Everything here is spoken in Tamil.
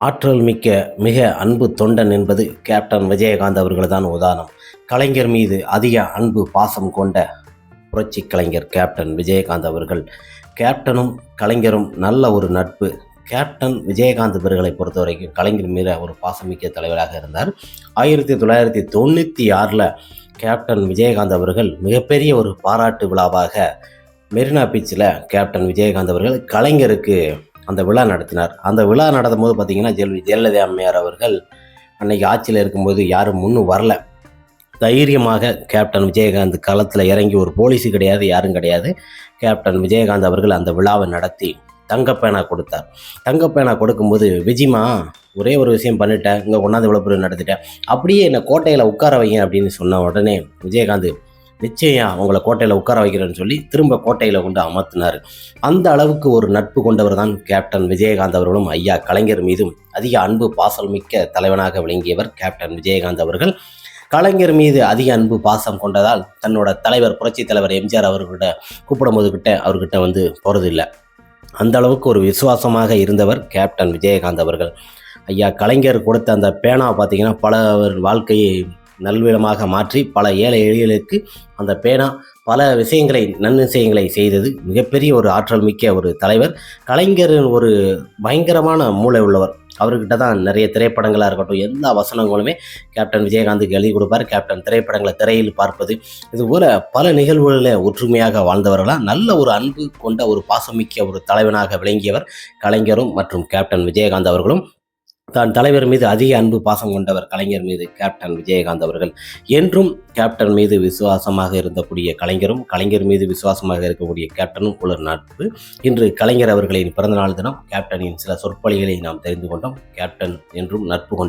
ஆற்றல் மிக்க மிக அன்பு தொண்டன் என்பது கேப்டன் விஜயகாந்த் அவர்கள்தான் உதாரணம். கலைஞர் மீது அதிக அன்பு பாசம் கொண்ட புரட்சி கலைஞர் கேப்டன் விஜயகாந்த் அவர்கள். கேப்டனும் கலைஞரும் நல்ல ஒரு நட்பு. கேப்டன் விஜயகாந்த் அவர்களை பொறுத்த வரைக்கும் கலைஞர் மீது ஒரு பாசமிக்க தலைவராக இருந்தார். ஆயிரத்தி தொள்ளாயிரத்தி தொண்ணூற்றி ஆறில் கேப்டன் விஜயகாந்த் அவர்கள் மிகப்பெரிய ஒரு பாராட்டு விழாவாக மெரினா பீச்சில் கேப்டன் விஜயகாந்த் அவர்கள் கலைஞருக்கு அந்த விழா நடத்தினார். அந்த விழா நடத்தும் போது பார்த்தீங்கன்னா ஜெல் ஜெயலலிதா அம்மையார் அவர்கள் அன்னைக்கு ஆட்சியில் இருக்கும்போது யாரும் முன்னும் வரல. தைரியமாக கேப்டன் விஜயகாந்த் களத்தில் இறங்கி ஒரு போலீஸு கிடையாது யாரும் கிடையாது. கேப்டன் விஜயகாந்த் அவர்கள் அந்த விழாவை நடத்தி தங்கப்பேனா கொடுத்தார். தங்கப்பேனா கொடுக்கும்போது விஜிமா ஒரே ஒரு விஷயம் பண்ணிட்டேன். இங்கே ஒன்றாவது விழுப்புரம் நடத்திட்டேன். அப்படியே என்னை கோட்டையில் உட்கார வைங்க அப்படின்னு சொன்ன உடனே விஜயகாந்த் நிச்சயம் அவங்களை கோட்டையில் உட்கார வைக்கிறேன்னு சொல்லி திரும்ப கோட்டையில் கொண்டு அமர்த்தினார். அந்த அளவுக்கு ஒரு நட்பு கொண்டவர் தான் கேப்டன் விஜயகாந்த் அவர்களும் ஐயா கலைஞர் மீதும் அதிக அன்பு பாசல் மிக்க தலைவனாக விளங்கியவர் கேப்டன் விஜயகாந்த் அவர்கள். கலைஞர் மீது அதிக அன்பு பாசம் கொண்டதால் தன்னோட தலைவர் புரட்சி தலைவர் எம்ஜிஆர் அவர்கிட்ட கூப்பிடும் போது கிட்ட அவர்கிட்ட வந்து போகிறதில்லை அந்த அளவுக்கு ஒரு விசுவாசமாக இருந்தவர் கேப்டன் விஜயகாந்த் அவர்கள். ஐயா கலைஞர் கொடுத்த அந்த பேனா பார்த்தீங்கன்னா பல வாழ்க்கையை நல்விடமாக மாற்றி பல ஏழை எளியலுக்கு அந்த பேனா பல விஷயங்களை நன்விஷயங்களை செய்தது. மிகப்பெரிய ஒரு ஆற்றல் மிக்க ஒரு தலைவர். கலைஞரின் ஒரு பயங்கரமான மூளை உள்ளவர். அவர்கிட்ட தான் நிறைய திரைப்படங்களாக இருக்கட்டும் எல்லா வசனங்களுமே கேப்டன் விஜயகாந்துக்கு எழுதி கொடுப்பார். கேப்டன் திரைப்படங்களை திரையில் பார்ப்பது இதுபோல் பல நிகழ்வுகளில் ஒற்றுமையாக வாழ்ந்தவர்களாக நல்ல ஒரு அன்பு கொண்ட ஒரு பாசமிக்க ஒரு தலைவனாக விளங்கியவர் கலைஞரும் மற்றும் கேப்டன் விஜயகாந்த் அவர்களும். தான் தலைவர் மீது அதிக அன்பு பாசம் கொண்டவர் கலைஞர் மீது கேப்டன் விஜயகாந்த் அவர்கள். என்றும் கேப்டன் மீது விசுவாசமாக இருந்தக்கூடிய கலைஞரும் கலைஞர் மீது விசுவாசமாக இருக்கக்கூடிய கேப்டனும் ஒரு நட்பு. இன்று கலைஞர் அவர்களின் பிறந்தநாள் தினம் கேப்டனின் சில சொற்பொழிகளை நாம் தெரிந்து கொண்டோம். கேப்டன் என்றும் நட்பு கொண்ட